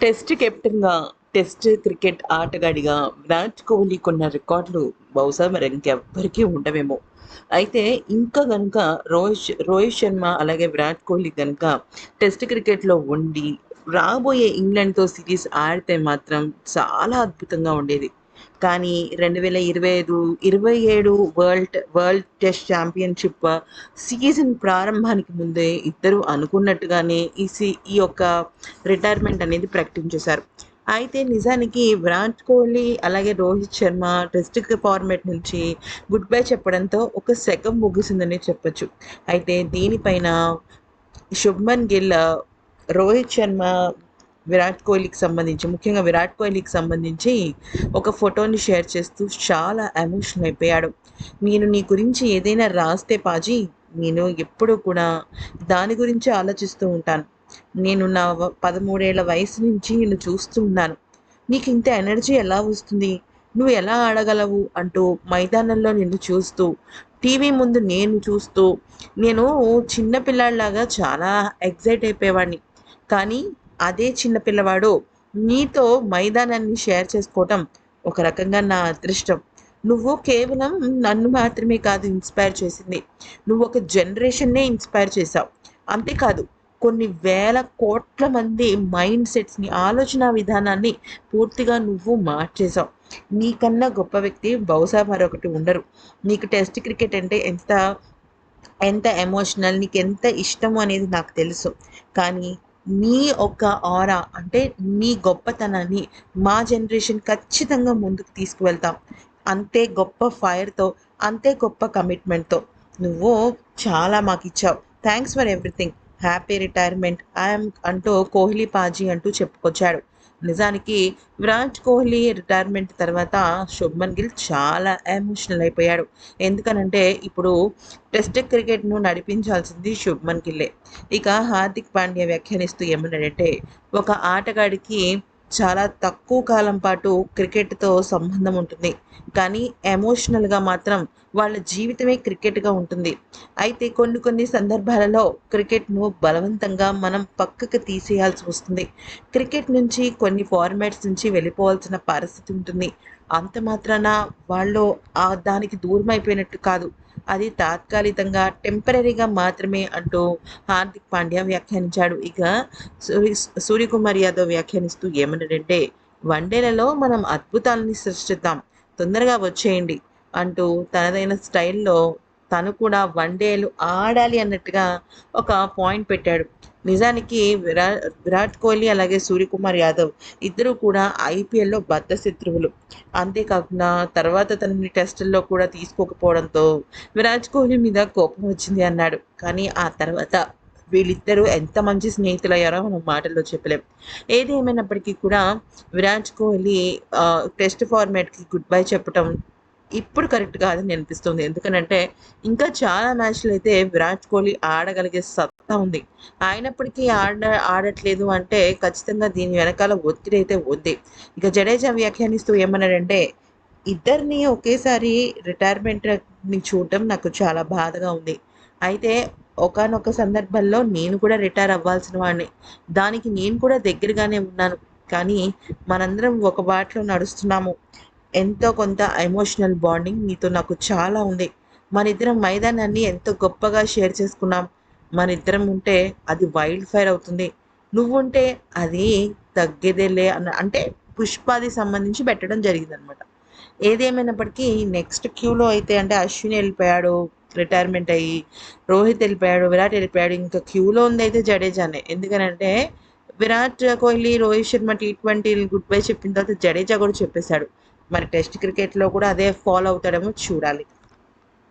Test కెప్టెన్గా test cricket ఆటగాడిగా విరాట్ కోహ్లీ కొన్న రికార్డులు బహుశా మరి ఇంకెవ్వరికీ ఉండవేమో. అయితే ఇంకా కనుక రోహిత్ రోహిత్ శర్మ అలాగే విరాట్ కోహ్లీ కనుక టెస్ట్ క్రికెట్లో ఉండి రాబోయే ఇంగ్లాండ్తో సిరీస్ ఆడితే మాత్రం చాలా అద్భుతంగా ఉండేది. కానీ రెండు వేల ఇరవై ఐదు ఇరవై ఏడు world world test championship season ప్రారంభానికి ముందే ఇద్దరు అనుకున్నట్టుగానే ఈ సి ఈ యొక్క రిటైర్మెంట్ అనేది ప్రకటించేశారు. అయితే నిజానికి విరాట్ కోహ్లీ అలాగే రోహిత్ శర్మ టెస్ట్ ఫార్మేట్ నుంచి గుడ్ బై చెప్పడంతో ఒక శకం ముగిసిందని చెప్పొచ్చు. అయితే దీనిపైన శుభ్మన్ గిల్ రోహిత్ శర్మ విరాట్ కోహ్లీకి సంబంధించి ముఖ్యంగా విరాట్ కోహ్లీకి సంబంధించి ఒక ఫోటోని షేర్ చేస్తూ చాలా ఎమోషనల్ అయిపోయాడు. నేను నీ గురించి ఏదైనా రాస్తే పాజీ నేను ఎప్పుడూ కూడా దాని గురించి ఆలోచిస్తూ ఉంటాను. నేను నా పదమూడేళ్ళ వయసు నుంచి నిన్ను చూస్తూ ఉన్నాను. నీకు ఇంత ఎనర్జీ ఎలా వస్తుంది? నువ్వు ఎలా ఆడగలవు? అంటూ మైదానంలో నిన్ను చూస్తూ టీవీ ముందు నేను చూస్తూ నేను చిన్నపిల్లాడిలాగా చాలా ఎగ్జైట్ అయిపోయేవాడిని. కానీ అదే చిన్నపిల్లవాడు నీతో మైదానాన్ని షేర్ చేసుకోవటం ఒక రకంగా నా అదృష్టం. నువ్వు కేవలం నన్ను మాత్రమే కాదు ఇన్స్పైర్ చేసింది. నువ్వు ఒక జనరేషన్నే ఇన్స్పైర్ చేశావు. అంతేకాదు కొన్ని వేల కోట్ల మంది మైండ్ సెట్స్ని ఆలోచన విధానాన్ని పూర్తిగా నువ్వు మార్చేశావు. నీకన్నా గొప్ప వ్యక్తి బహుశా మరొకటి ఉండరు. నీకు టెస్ట్ క్రికెట్ అంటే ఎంత ఎంత ఎమోషనల్ నీకు ఎంత ఇష్టము అనేది నాకు తెలుసు. కానీ నీ ఒక ఆరా అంటే నీ గొప్పతనాన్ని మా జనరేషన్ ఖచ్చితంగా ముందుకు తీసుకువెళ్తాం. అంతే గొప్ప ఫైర్తో అంతే గొప్ప కమిట్మెంట్తో నువ్వు చాలా మాకు ఇచ్చావు. Thanks for everything happy retirement I'm అంటూ కోహ్లీ పాజీ అంటూ చెప్పుకొచ్చాడు. నిజానికి విరాట్ కోహ్లీ రిటైర్మెంట్ తర్వాత శుభ్మన్ గిల్ చాలా ఎమోషనల్ అయిపోయాడు. ఎందుకనంటే ఇప్పుడు టెస్ట్ క్రికెట్ను నడిపించాల్సింది శుభ్మన్ గిల్లే. ఇక హార్దిక్ పాండ్యా వ్యాఖ్యానిస్తూ ఏమన్నాడంటే ఒక ఆటగాడికి చాలా తక్కువ కాలం పాటు క్రికెట్తో సంబంధం ఉంటుంది. కానీ ఎమోషనల్గా మాత్రం వాళ్ళ జీవితమే క్రికెట్గా ఉంటుంది. అయితే కొన్ని కొన్ని సందర్భాలలో క్రికెట్ను బలవంతంగా మనం పక్కకు తీసేయాల్సి వస్తుంది. క్రికెట్ నుంచి కొన్ని ఫార్మాట్స్ నుంచి వెళ్ళిపోవాల్సిన పరిస్థితి ఉంటుంది. అంత మాత్రాన వాళ్ళు ఆ దానికి దూరం అయిపోయినట్టు కాదు. అది తాత్కాలికంగా టెంపరీగా మాత్రమే అంటూ హార్దిక్ పాండ్యా వ్యాఖ్యానించాడు. ఇక సూర్య సూర్యకుమార్ యాదవ్ వ్యాఖ్యానిస్తూ ఏమన్నాడంటే వన్డేలలో మనం అద్భుతాలని సృష్టిద్దాం. తొందరగా వచ్చేయండి అంటూ తనదైన స్టైల్లో తను కూడా వన్డేలు ఆడాలి అన్నట్టుగా ఒక పాయింట్ పెట్టాడు. నిజానికి విరా విరాట్ కోహ్లీ అలాగే సూర్యకుమార్ యాదవ్ ఇద్దరు కూడా ఐపీఎల్లో బద్ద శత్రువులు. అంతేకాకుండా తర్వాత తనని టెస్టుల్లో కూడా తీసుకోకపోవడంతో విరాట్ కోహ్లీ మీద కోపం వచ్చింది అన్నాడు. కానీ ఆ తర్వాత వీళ్ళిద్దరూ ఎంత మంచి స్నేహితులయ్యారో మనం మాటల్లో చెప్పలేం. ఏది ఏమైనప్పటికీ కూడా విరాట్ కోహ్లీ టెస్ట్ ఫార్మాట్కి గుడ్ బై చెప్పటం ఇప్పుడు కరెక్ట్ కాదని అనిపిస్తుంది. ఎందుకనంటే ఇంకా చాలా మ్యాచ్లు అయితే విరాట్ కోహ్లీ ఆడగలిగే సత్తా ఉంది. అయినప్పటికీ ఆడ ఆడట్లేదు అంటే ఖచ్చితంగా దీని వెనకాల ఒత్తిడి అయితే ఉంది. ఇక జడేజా వ్యాఖ్యానిస్తూ ఏమన్నాడంటే ఇద్దరిని ఒకేసారి రిటైర్మెంట్ని చూడటం నాకు చాలా బాధగా ఉంది. అయితే ఒకానొక సందర్భంలో నేను కూడా రిటైర్ అవ్వాల్సిన వాడిని. దానికి నేను కూడా దగ్గరగానే ఉన్నాను. కానీ మనందరం ఒక బాటలో నడుస్తున్నాము. ఎంతో కొంత ఎమోషనల్ బాండింగ్ నీతో నాకు చాలా ఉంది. మన ఇద్దరం మైదానాన్ని ఎంతో గొప్పగా షేర్ చేసుకున్నాం. మన ఇద్దరం ఉంటే అది వైల్డ్ ఫైర్ అవుతుంది నువ్వుంటే అది తగ్గేదేలే అన్న అంటే పుష్పాది సంబంధించి పెట్టడం జరిగిందనమాట ఏదేమైనప్పటికీ నెక్స్ట్ క్యూలో అయితే అంటే అశ్విన్ వెళ్ళిపోయాడు రిటైర్మెంట్ అయ్యి రోహిత్ వెళ్ళిపోయాడు విరాట్ వెళ్ళిపోయాడు. ఇంకా క్యూలో ఉంది అయితే జడేజానే. ఎందుకనంటే Virat Kohli Rohit Sharma T twenty goodbye చెప్పిన తర్వాత జడేజా కూడా చెప్పేశాడు. మరి టెస్ట్ క్రికెట్లో కూడా అదే ఫాలో అవుతాడేమో చూడాలి.